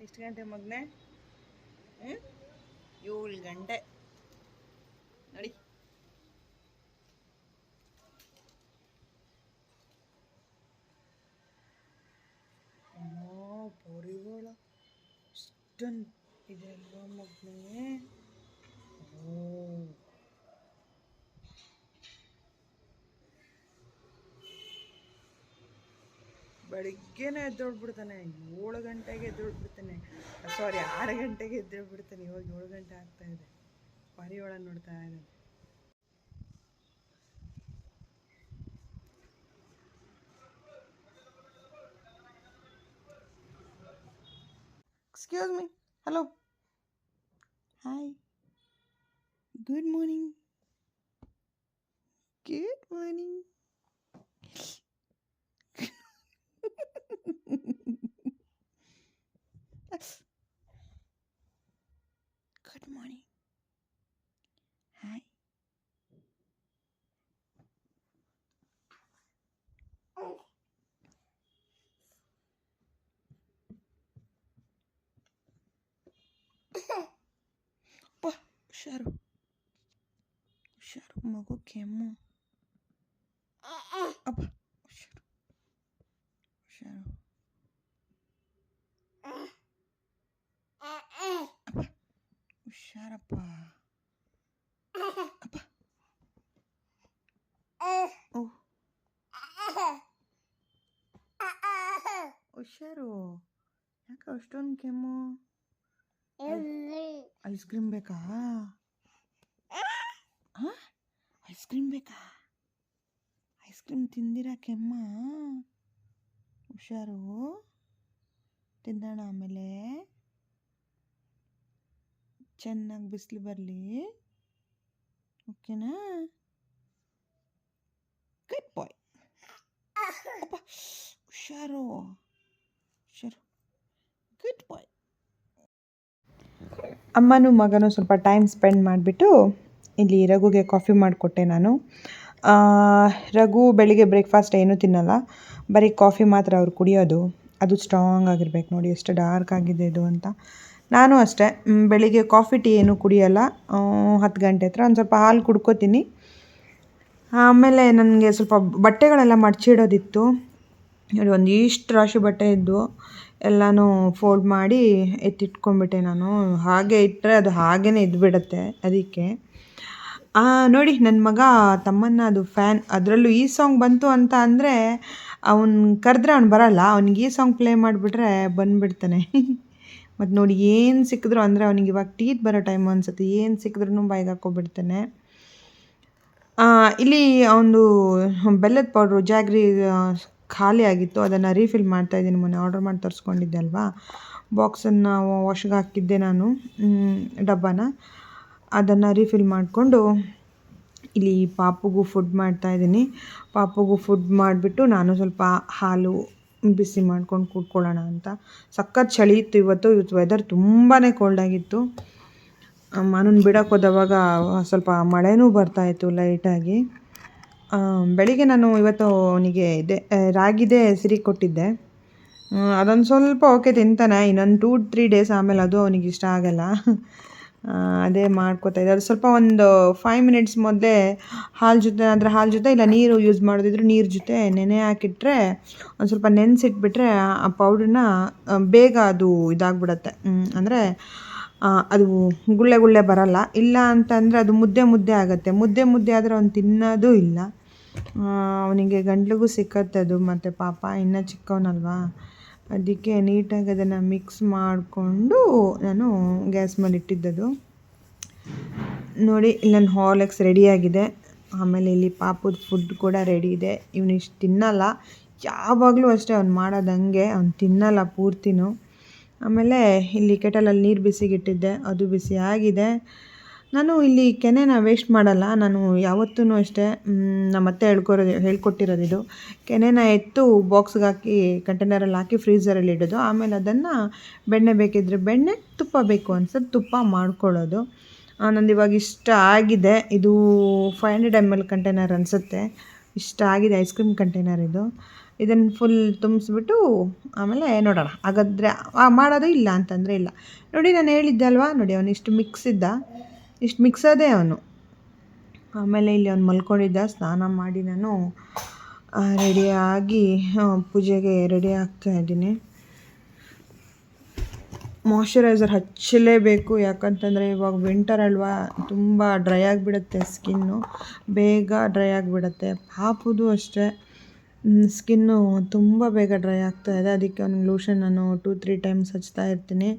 ಎಷ್ಟು ಗಂಟೆ ಮಗನೆ? ಏಳು ಗಂಟೆ. ನೋಡಿ. ಪರಿವಾಳ ಇಷ್ಟೊಂದು ಇದೆಲ್ಲ ಮಗನೇ? ಬೆಳಿಗ್ಗೆನೇ ಎದ್ದೊಳ್ಬಿಡ್ತಾನೆ ಏಳು ಗಂಟೆಗೆ ಎದ್ದೊಳ್ಬಿಡ್ತಾನೆ ಸಾರಿ ಆರು ಗಂಟೆಗೆ ಎದ್ದೇಳ್ಬಿಡ್ತಾನೆ ಇವಾಗ ಏಳು ಗಂಟೆ ಆಗ್ತಾ ಇದೆ. ಪಾರಿವಾಳ ನೋಡ್ತಾ ಇದ್ದಾನೆ. Excuse me hello hi good morning good morning Good morning. Hi. Oh. Bă, Sharu. Ușoară, mă, cu chemă. Apa. ಕೆಮ್ಮು ಐಸ್ ಕ್ರೀಮ್ ಬೇಕಾ ಐಸ್ ಕ್ರೀಮ್ ಬೇಕಾ ಐಸ್ ಕ್ರೀಮ್ ತಿಂದಿರಾ ಕೆಮ್ಮ ಹುಷಾರು ತಿನ್ನೋಣ ಆಮೇಲೆ ಚೆನ್ನಾಗಿ ಬಿಸಿಲು ಬರಲಿ ಓಕೆನಾ ಗುಡ್ ಬಾಯ್ ಹುಷಾರು ಹುಷಾರು ಗುಡ್ ಬಾಯ್ ಅಮ್ಮನೂ ಮಗನೂ ಸ್ವಲ್ಪ ಟೈಮ್ ಸ್ಪೆಂಡ್ ಮಾಡಿಬಿಟ್ಟು ಇಲ್ಲಿ ರಘುಗೆ ಕಾಫಿ ಮಾಡಿಕೊಟ್ಟೆ ನಾನು. ರಘು ಬೆಳಿಗ್ಗೆ ಬ್ರೇಕ್ಫಾಸ್ಟ್ ಏನೂ ತಿನ್ನಲ್ಲ. ಬರೀ ಕಾಫಿ ಮಾತ್ರ ಅವ್ರು ಕುಡಿಯೋದು. ಅದು ಸ್ಟ್ರಾಂಗ್ ಆಗಿರ್ಬೇಕು ನೋಡಿ, ಎಷ್ಟು ಡಾರ್ಕ್ ಆಗಿದೆ ಇದು ಅಂತ. ನಾನು ಅಷ್ಟೇ ಬೆಳಿಗ್ಗೆ ಕಾಫಿ ಟೀ ಏನೂ ಕುಡಿಯಲ್ಲ. ಹತ್ತು ಗಂಟೆ ಹತ್ರ ಒಂದು ಸ್ವಲ್ಪ ಹಾಲು ಕುಡ್ಕೋತೀನಿ. ಆಮೇಲೆ ನನಗೆ ಸ್ವಲ್ಪ ಬಟ್ಟೆಗಳೆಲ್ಲ ಮಡಚಿಡೋದಿತ್ತು. ನೋಡಿ ಒಂದಿಷ್ಟು ರಾಶಿ ಬಟ್ಟೆ ಇದ್ವು ಎಲ್ಲನೂ ಫೋಲ್ಡ್ ಮಾಡಿ ಎತ್ತಿಟ್ಕೊಂಡ್ಬಿಟ್ಟೆ ನಾನು. ಹಾಗೆ ಇಟ್ಟರೆ ಅದು ಹಾಗೇ ಇದ್ಬಿಡತ್ತೆ ಅದಕ್ಕೆ. ನೋಡಿ ನನ್ನ ಮಗ ತಮ್ಮನ್ನ ಅದು ಫ್ಯಾನ್ ಅದರಲ್ಲೂ ಈ ಸಾಂಗ್ ಬಂತು ಅಂತ ಅಂದರೆ ಅವ್ನು ಕರೆದ್ರೆ ಅವ್ನು ಬರಲ್ಲ. ಅವ್ನಿಗೆ ಈ ಸಾಂಗ್ ಪ್ಲೇ ಮಾಡಿಬಿಟ್ರೆ ಬಂದುಬಿಡ್ತಾನೆ. ಮತ್ತು ನೋಡಿ ಏನು ಸಿಕ್ಕಿದ್ರು ಅಂದರೆ ಅವ್ನಿಗೆ ಇವಾಗ ಟೀತ್ ಬರೋ ಟೈಮ್ ಅನ್ಸುತ್ತೆ. ಏನು ಸಿಕ್ಕಿದ್ರೂ ಬಾಯಿಗೆ ಹಾಕ್ಕೊಬಿಡ್ತಾನೆ. ಇಲ್ಲಿ ಒಂದು ಬೆಲ್ಲದ ಪೌಡ್ರು ಜಾಗ್ರಿ ಖಾಲಿ ಆಗಿತ್ತು, ಅದನ್ನು ರೀಫಿಲ್ ಮಾಡ್ತಾ ಇದ್ದೀನಿ. ಮೊನ್ನೆ ಆರ್ಡರ್ ಮಾಡಿ ತರಿಸ್ಕೊಂಡಿದ್ದೆ ಅಲ್ವಾ? ಬಾಕ್ಸನ್ನು ವಾಶ್ಗೆ ಹಾಕಿದ್ದೆ ನಾನು ಡಬ್ಬಾನ. ಅದನ್ನು ರೀಫಿಲ್ ಮಾಡಿಕೊಂಡು ಇಲ್ಲಿ ಪಾಪುಗೂ ಫುಡ್ ಮಾಡ್ತಾ ಇದ್ದೀನಿ. ಪಾಪುಗೂ ಫುಡ್ ಮಾಡಿಬಿಟ್ಟು ನಾನು ಸ್ವಲ್ಪ ಹಾಲು ಬಿಸಿ ಮಾಡ್ಕೊಂಡು ಕೂತ್ಕೊಳ್ಳೋಣ ಅಂತ. ಸಖತ್ ಚಳಿ ಇತ್ತು ಇವತ್ತು. ಇವತ್ತು ವೆದರ್ ತುಂಬಾ ಕೋಲ್ಡ್ ಆಗಿತ್ತು. ನಾನು ಬಿಡೋಕೆ ಹೋದವಾಗ ಸ್ವಲ್ಪ ಮಳೆನೂ ಬರ್ತಾಯಿತ್ತು ಲೈಟಾಗಿ ಬೆಳಿಗ್ಗೆ ನಾನು ಇವತ್ತು ಅವನಿಗೆ ಇದೆ ರಾಗಿದೆ ಸಿರಿ ಕೊಟ್ಟಿದ್ದೆ. ಅದೊಂದು ಸ್ವಲ್ಪ ಓಕೆ ತಿಂತಾನೆ, ಇನ್ನೊಂದು ಟೂ ತ್ರೀ ಡೇಸ್ ಆಮೇಲೆ ಅದು ಅವನಿಗೆ ಇಷ್ಟ ಆಗಲ್ಲ. ಅದೇ ಮಾಡ್ಕೋತಾ ಇದ್ದೆ. ಅದು ಸ್ವಲ್ಪ ಒಂದು ಫೈವ್ ಮಿನಿಟ್ಸ್ ಮೊದಲೇ ಹಾಲು ಜೊತೆ, ಅಂದರೆ ಹಾಲು ಜೊತೆ ಇಲ್ಲ, ನೀರು ಯೂಸ್ ಮಾಡೋದಿದ್ರು ನೀರು ಜೊತೆ ನೆನೆ ಹಾಕಿಟ್ರೆ, ಒಂದು ಸ್ವಲ್ಪ ನೆನೆಸಿಟ್ಬಿಟ್ರೆ ಆ ಪೌಡ್ರನ್ನ ಬೇಗ ಅದು ಇದಾಗ್ಬಿಡತ್ತೆ. ಅಂದರೆ ಅದು ಗುಳ್ಳೆ ಗುಳ್ಳೆ ಬರಲ್ಲ. ಇಲ್ಲ ಅಂತಂದರೆ ಅದು ಮುದ್ದೆ ಮುದ್ದೆ ಆಗುತ್ತೆ. ಮುದ್ದೆ ಮುದ್ದೆ ಆದರೆ ಅವ್ನು ತಿನ್ನೋದು ಇಲ್ಲ. ಅವನಿಗೆ ಗಂಟ್ಲಿಗೂ ಸಿಕ್ಕತ್ತೆ ಅದು ಮತ್ತು ಪಾಪ ಇನ್ನೂ ಚಿಕ್ಕವನಲ್ವಾ? ಅದಕ್ಕೆ ನೀಟಾಗಿ ಅದನ್ನು ಮಿಕ್ಸ್ ಮಾಡಿಕೊಂಡು ನಾನು ಗ್ಯಾಸ್ ಮೇಲೆ ಇಟ್ಟಿದ್ದದು. ನೋಡಿ, ಇಲ್ಲಿ ನನ್ನ ಹಾಲೆಕ್ಸ್ ರೆಡಿಯಾಗಿದೆ ಆಮೇಲೆ ಇಲ್ಲಿ ಪಾಪದ ಫುಡ್ ಕೂಡ ರೆಡಿ ಇದೆ. ಇವನು ಇಷ್ಟು ತಿನ್ನಲ್ಲ. ಯಾವಾಗಲೂ ಅಷ್ಟೇ ಅವ್ನು ಮಾಡೋದಂಗೆ ಅವ್ನು ತಿನ್ನಲ್ಲ ಪೂರ್ತಿನೂ. ಆಮೇಲೆ ಇಲ್ಲಿ ಕೆಟಲಲ್ಲಿ ನೀರು ಬಿಸಿಗಿಟ್ಟಿದ್ದೆ. ಅದು ಬಿಸಿ ಆಗಿದೆ. ನಾನು ಇಲ್ಲಿ ಕೆನೆನ ವೇಸ್ಟ್ ಮಾಡಲ್ಲ. ನಾನು ಯಾವತ್ತೂ ಅಷ್ಟೇ ನಮ್ಮತ್ತೆ ಹೇಳ್ಕೊರೋದು ಹೇಳ್ಕೊಟ್ಟಿರೋದಿದು. ಕೆನೆನ ಎತ್ತು ಬಾಕ್ಸ್ಗೆ ಹಾಕಿ ಕಂಟೈನರಲ್ಲಿ ಹಾಕಿ ಫ್ರೀಝರಲ್ಲಿ ಇಡೋದು. ಆಮೇಲೆ ಅದನ್ನು ಬೆಣ್ಣೆ ಬೇಕಿದ್ದರೆ ಬೆಣ್ಣೆ, ತುಪ್ಪ ಬೇಕು ಅನ್ಸೋದು ತುಪ್ಪ ಮಾಡ್ಕೊಳ್ಳೋದು. ನಂದು ಇವಾಗ ಇಷ್ಟ ಆಗಿದೆ. ಇದು five hundred M L container ಅನಿಸುತ್ತೆ. ಇಷ್ಟ ಆಗಿದೆ ಐಸ್ ಕ್ರೀಮ್ ಕಂಟೈನರ್ ಇದು. ಇದನ್ನು ಫುಲ್ ತುಂಬಿಸ್ಬಿಟ್ಟು, ಆಮೇಲೆ ನೋಡೋಣ. ಹಾಗಾದರೆ ಮಾಡೋದು ಇಲ್ಲ ಅಂತಂದರೆ ಇಲ್ಲ. ನೋಡಿ, ನಾನು ಹೇಳಿದ್ದೆ ಅಲ್ವಾ? ನೋಡಿ ಅವನಿಷ್ಟು ಮಿಕ್ಸ್ ಇದ್ದ. ಇಷ್ಟು ಮಿಕ್ಸದೇ ಅವನು. ಆಮೇಲೆ ಇಲ್ಲಿ ಅವ್ನು ಮಲ್ಕೊಂಡಿದ್ದ, ಸ್ನಾನ ಮಾಡಿ ನಾನು ರೆಡಿಯಾಗಿ ಪೂಜೆಗೆ ರೆಡಿ ಆಗ್ತಾ ಇದ್ದೀನಿ. ಮಾಯ್ಶ್ಚರೈಸರ್ ಹಚ್ಚಲೇಬೇಕು, ಯಾಕಂತಂದರೆ ಇವಾಗ ವಿಂಟರ್ ಅಲ್ವಾ, ತುಂಬ ಡ್ರೈ ಆಗಿಬಿಡುತ್ತೆ ಸ್ಕಿನ್ನು ಬೇಗ ಡ್ರೈ ಆಗಿಬಿಡುತ್ತೆ, ಪಾಪುದು ಅಷ್ಟೇ. ಸ್ಕಿನ್ನು ತುಂಬ ಬೇಗ ಡ್ರೈ ಆಗ್ತಾ ಇದೆ. ಅದಕ್ಕೆ ಅವ್ನಿಗೆ ಲೋಷನ್ ನಾನು ಟೂ ತ್ರೀ ಟೈಮ್ಸ್ ಹಚ್ತಾ ಇರ್ತೀನಿ.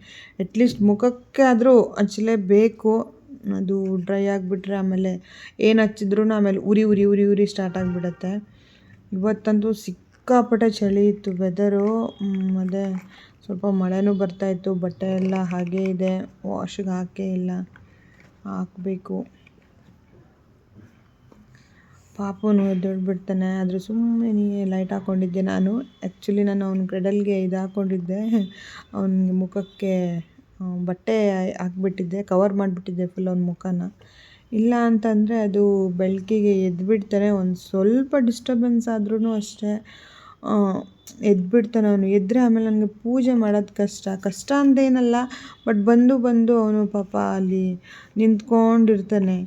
ಅಟ್ಲೀಸ್ಟ್ ಮುಖಕ್ಕೆ ಆದರೂ ಹಚ್ಚಲೇಬೇಕು. ಅದು ಡ್ರೈ ಆಗಿಬಿಟ್ರೆ ಆಮೇಲೆ ಏನು ಹಚ್ಚಿದ್ರೂ ಆಮೇಲೆ ಉರಿ ಉರಿ ಉರಿ ಉರಿ ಸ್ಟಾರ್ಟ್ ಆಗಿಬಿಡತ್ತೆ. ಇವತ್ತಂತೂ ಸಿಕ್ಕಾಪಟ್ಟೆ ಚಳಿ ಇತ್ತು ವೆದರು ಅದೇ ಸ್ವಲ್ಪ ಮಳೆನೂ ಬರ್ತಾಯಿತ್ತು ಬಟ್ಟೆ ಎಲ್ಲ ಹಾಗೇ ಇದೆ ವಾಶಿಗೆ ಹಾಕೇ ಇಲ್ಲ, ಹಾಕಬೇಕು. ಪಾಪುನು ಎದ್ದೇಳ್ಬಿಡ್ತಾನೆ, ಆದರೆ ಸುಮ್ಮನೆ ಲೈಟ್ ಹಾಕ್ಕೊಂಡಿದ್ದೆ ನಾನು. ಆ್ಯಕ್ಚುಲಿ ನಾನು ಅವ್ನ ಕ್ರೆಡಲ್ಗೆ ಇದು ಹಾಕ್ಕೊಂಡಿದ್ದೆ ಅವನಿಗೆ ಮುಖಕ್ಕೆ ಬಟ್ಟೆ ಹಾಕ್ಬಿಟ್ಟಿದ್ದೆ ಕವರ್ ಮಾಡಿಬಿಟ್ಟಿದ್ದೆ ಫುಲ್ ಅವ್ನ ಮುಖನ. ಇಲ್ಲ ಅಂತಂದರೆ ಅದು ಬೆಳಕಿಗೆ ಎದ್ದುಬಿಡ್ತಾನೆ ಒಂದು ಸ್ವಲ್ಪ ಡಿಸ್ಟರ್ಬೆನ್ಸ್ ಆದ್ರೂ ಅಷ್ಟೇ. ಎದ್ದುಬಿಡ್ತಾನೆ ಅವನು. ಎದ್ದರೆ ಆಮೇಲೆ ನನಗೆ ಪೂಜೆ ಮಾಡೋದು ಕಷ್ಟ. ಕಷ್ಟ ಅಂತೇನಲ್ಲ ಬಟ್ ಬಂದು ಬಂದು ಅವನು ಪಾಪ ಅಲ್ಲಿ ನಿಂತ್ಕೊಂಡಿರ್ತಾನೆ.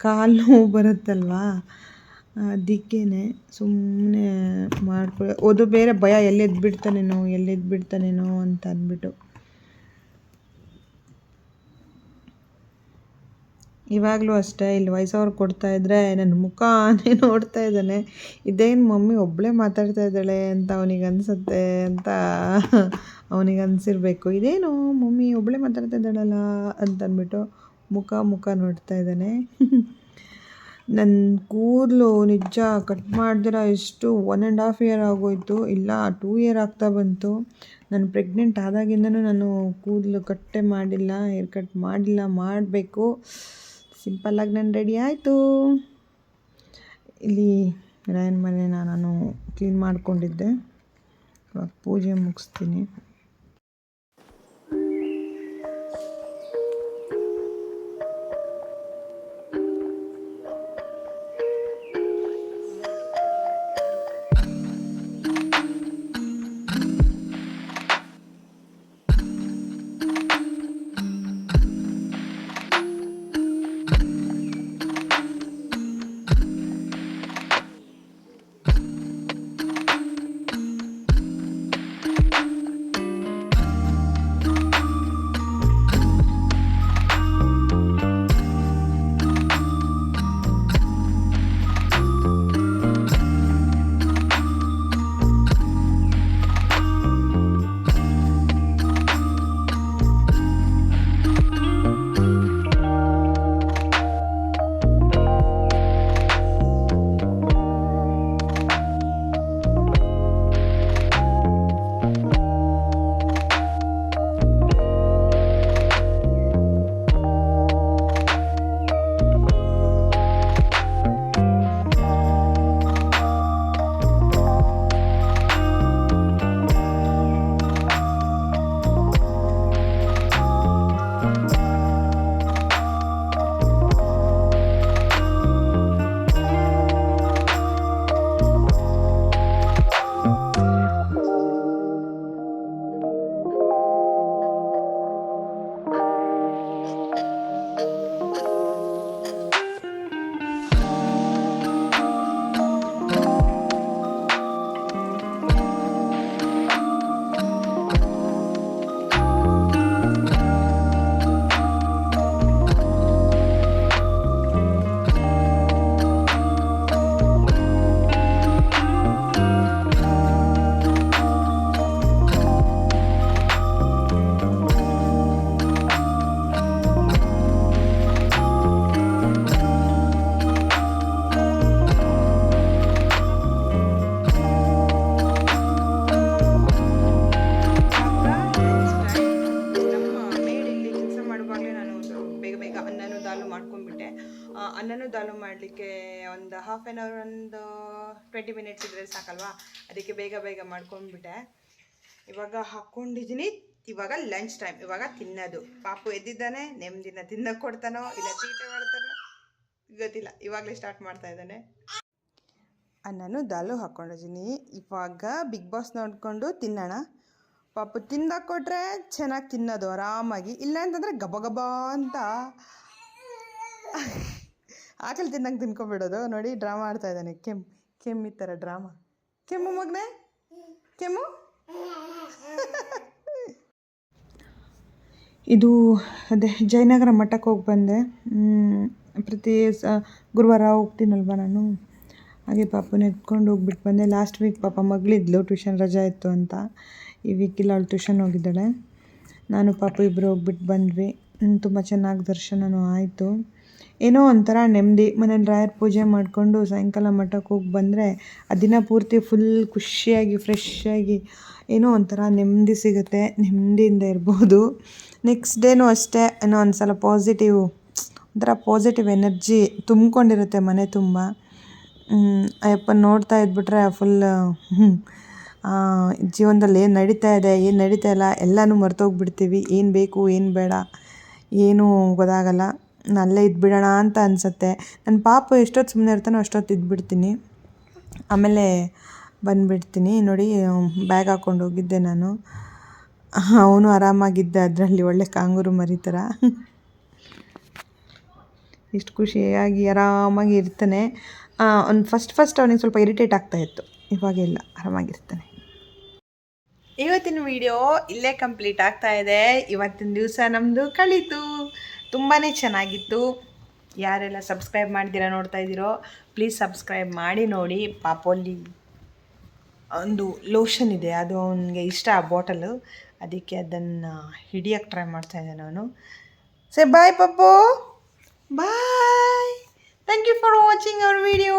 ಕಾಲು ನೋವು ಬರುತ್ತಲ್ವಾ? ಅದಕ್ಕೇ ಸುಮ್ಮನೆ ಮಾಡ್ಕೊ ಅದು ಬೇರೆ ಭಯ, ಎಲ್ಲಿ ಎದ್ದುಬಿಡ್ತಾನೇನೋ ಎಲ್ಲಿ ಎದ್ದುಬಿಡ್ತಾನೇನೋ ಅಂತ ಅಂದ್ಬಿಟ್ಟು. ಇವಾಗಲೂ ಅಷ್ಟೇ, ಇಲ್ಲಿ ವಯಸ್ಸವ್ರು ಕೊಡ್ತಾ ಇದ್ದರೆ ನನ್ನ ಮುಖನೇ ನೋಡ್ತಾ ಇದ್ದಾನೆ. ಇದೇನು ಮಮ್ಮಿ ಒಬ್ಬಳೇ ಮಾತಾಡ್ತಾ ಇದ್ದಾಳೆ ಅಂತ ಅವನಿಗೆ ಅನಿಸುತ್ತೆ ಅಂತ ಅವನಿಗೆ ಅನಿಸಿರ್ಬೇಕು ಇದೇನು ಮಮ್ಮಿ ಒಬ್ಬಳೇ ಮಾತಾಡ್ತಾ ಇದ್ದಾಳಲ್ಲ ಅಂತಂದ್ಬಿಟ್ಟು ಮುಖ ಮುಖ ನೋಡ್ತಾ ಇದ್ದಾನೆ. ನನ್ನ ಕೂದಲು ನಿಜ ಕಟ್ ಮಾಡಿದ್ರೆ ಎಷ್ಟು ಒನ್ ಆ್ಯಂಡ್ ಹಾಫ್ ಇಯರ್ ಆಗೋಯ್ತು. ಇಲ್ಲ ಟೂ ಇಯರ್ ಆಗ್ತಾ ಬಂತು. ನಾನು ಪ್ರೆಗ್ನೆಂಟ್ ಆದಾಗಿಂದನೂ ನಾನು ಕೂದಲು ಕಟ್ಟೆ ಮಾಡಿಲ್ಲ ಹೇರ್ ಕಟ್ ಮಾಡಿಲ್ಲ, ಮಾಡಬೇಕು. ಸಿಂಪಲ್ಲಾಗಿ ನಾನು ರೆಡಿ ಆಯಿತು. ಇಲ್ಲಿ ರಾಯನ ಮನೆನ ನಾನು ಕ್ಲೀನ್ ಮಾಡಿಕೊಂಡಿದ್ದೆ. ಇವಾಗ ಪೂಜೆ ಮುಗಿಸ್ತೀನಿ. ಹಾಫ್ ಒಂದು ಟ್ವೆಂಟಿ ಮಿನಿಟ್ಸ್ ಇದ್ರೆ ಸಾಕಲ್ವಾ? ಅದಕ್ಕೆ ಬೇಗ ಬೇಗ ಮಾಡ್ಕೊಂಡ್ಬಿಟ್ಟೆ. ಇವಾಗ ಹಾಕ್ಕೊಂಡಿದ್ದೀನಿ ಇವಾಗ ಲಂಚ್ ಟೈಮ್ ಇವಾಗ ತಿನ್ನೋದು. ಪಾಪು ಎದ್ದಿದ್ದಾನೆ ನೆಮ್ಮದಿನ ತಿನ್ನಕ್ಕೆ ಕೊಡ್ತಾನೋ, ಇಲ್ಲ ತೀಟೆ ಮಾಡ್ತಾನೋ? ಗೊತ್ತಿಲ್ಲ. ಇವಾಗಲೇ ಸ್ಟಾರ್ಟ್ ಮಾಡ್ತಾ ಇದ್ದಾನೆ. ಅನ್ನನು ದಾಲು ಹಾಕ್ಕೊಂಡಿದ್ದೀನಿ ಇವಾಗ ಬಿಗ್ ಬಾಸ್ ನೋಡಿಕೊಂಡು ತಿನ್ನೋಣ. ಪಾಪು ತಿಂದಾಕ್ ಕೊಟ್ಟರೆ ಚೆನ್ನಾಗಿ ತಿನ್ನೋದು, ಆರಾಮಾಗಿ. ಇಲ್ಲ ಅಂತಂದರೆ ಗಬ ಗಬ ಅಂತ. ಆಕಲಿ ತಿನ್ನಂಗೆ ತಿನ್ಕೊಬಿಡೋದು. ನೋಡಿ ಡ್ರಾಮಾ ಆಡ್ತಾ ಇದ್ದಾನೆ. ಕೆಮ್ಮು ಕೆಮ್ಮು ಈ ಥರ ಡ್ರಾಮಾ ಕೆಮ್ಮು ಮಗ್ನೆ? ಕೆಮ್ಮು? ಇದು ಅದೇ ಜಯನಗರ ಮಠಕ್ಕೆ ಹೋಗಿ ಬಂದೆ. ಪ್ರತಿ ಸ ಗುರುವಾರ ಹೋಗ್ತೀನಲ್ವ ನಾನು? ಹಾಗೆ ಪಾಪನ ಎತ್ಕೊಂಡು ಹೋಗ್ಬಿಟ್ಟು ಬಂದೆ. ಲಾಸ್ಟ್ ವೀಕ್ ಪಾಪ ಮಗಳಿದ್ಲು ಟ್ಯೂಷನ್ ರಜಾ ಇತ್ತು ಅಂತ. ಈ ವೀಕಿಲ್ಲ ಅವಳು ಟ್ಯೂಷನ್ ಹೋಗಿದ್ದಾಳೆ. ನಾನು ಪಾಪ ಇಬ್ಬರು ಹೋಗ್ಬಿಟ್ಟು ಬಂದ್ವಿ. ತುಂಬ ಚೆನ್ನಾಗಿ ದರ್ಶನವೂ ಆಯಿತು. ಏನೋ ಒಂಥರ ನೆಮ್ಮದಿ, ಮನೇಲಿ ರಾಯರ ಪೂಜೆ ಮಾಡಿಕೊಂಡು ಸಾಯಂಕಾಲ ಮಠಕ್ಕೆ ಹೋಗಿ ಬಂದರೆ ಆ ದಿನ ಪೂರ್ತಿ ಫುಲ್ ಖುಷಿಯಾಗಿ ಫ್ರೆಶ್ ಆಗಿ ಏನೋ ಒಂಥರ ನೆಮ್ಮದಿ ಸಿಗುತ್ತೆ, ನೆಮ್ಮದಿಯಿಂದ ಇರ್ಬೋದು. ನೆಕ್ಸ್ಟ್ ಡೇನೂ ಅಷ್ಟೇ, ಏನೋ ಒಂದು ಸಲ ಪಾಸಿಟಿವ್ ಒಂಥರ ಪಾಸಿಟಿವ್ ಎನರ್ಜಿ ತುಂಬಿಕೊಂಡಿರುತ್ತೆ ಮನೆ ತುಂಬ. ಅಯ್ಯಪ್ಪ ನೋಡ್ತಾ ಇದ್ಬಿಟ್ರೆ ಫುಲ್ ಜೀವನದಲ್ಲಿ ಏನು ನಡೀತಾ ಇದೆ, ಏನು ನಡೀತಾ ಇಲ್ಲ, ಎಲ್ಲನೂ ಮರ್ತೋಗ್ಬಿಡ್ತೀವಿ, ಏನು ಬೇಕು, ಏನು ಬೇಡ, ಏನೂ ಗೊತ್ತಾಗಲ್ಲ. ಅಲ್ಲೇ ಇದ್ಬಿಡೋಣ ಅಂತ ಅನಿಸುತ್ತೆ. ನನ್ನ ಪಾಪು ಎಷ್ಟೊತ್ತು ಸುಮ್ಮನೆ ಇರ್ತಾನೋ ಅಷ್ಟೊತ್ತು ಇದ್ಬಿಡ್ತೀನಿ. ಆಮೇಲೆ ಬಂದುಬಿಡ್ತೀನಿ. ನೋಡಿ, ಬ್ಯಾಗ್ ಹಾಕ್ಕೊಂಡು ಹೋಗಿದ್ದೆ ನಾನು. ಅವನು ಆರಾಮಾಗಿದ್ದೆ ಅದರಲ್ಲಿ, ಒಳ್ಳೆ ಕಾಂಗೂರು ಮರಿ ಥರ. ಇಷ್ಟು ಖುಷಿಯಾಗಿ ಆರಾಮಾಗಿ ಇರ್ತಾನೆ. ಅವ್ನು ಫಸ್ಟ್ ಫಸ್ಟ್ ಅವನಿಗೆ ಸ್ವಲ್ಪ ಇರಿಟೇಟ್ ಆಗ್ತಾಯಿತ್ತು ಇವಾಗೆಲ್ಲ ಆರಾಮಾಗಿರ್ತಾನೆ. ಇವತ್ತಿನ ವಿಡಿಯೋ ಇಲ್ಲೇ ಕಂಪ್ಲೀಟ್ ಆಗ್ತಾ ಇದೆ. ಇವತ್ತಿನ ದಿವಸ ನಮ್ಮದು ಕಳೀತು. ತುಂಬಾ ಚೆನ್ನಾಗಿತ್ತು. ಯಾರೆಲ್ಲ ಸಬ್ಸ್ಕ್ರೈಬ್ ಮಾಡ್ದಿರ ನೋಡ್ತಾ ಇದ್ದೀರೋ, ಪ್ಲೀಸ್ ಸಬ್ಸ್ಕ್ರೈಬ್ ಮಾಡಿ ನೋಡಿ. ಪಾಪೋಲಿ ಒಂದು ಲೋಷನ್ ಇದೆ, ಅದು ಅವನಿಗೆ ಇಷ್ಟ ಆ ಬಾಟಲು. ಅದಕ್ಕೆ ಅದನ್ನು ಹಿಡಿಯೋಕ್ಕೆ ಟ್ರೈ ಮಾಡ್ತಾ ಇದ್ದಾನೆ ಅವನು say bye Pappu. Bye thank you for watching our video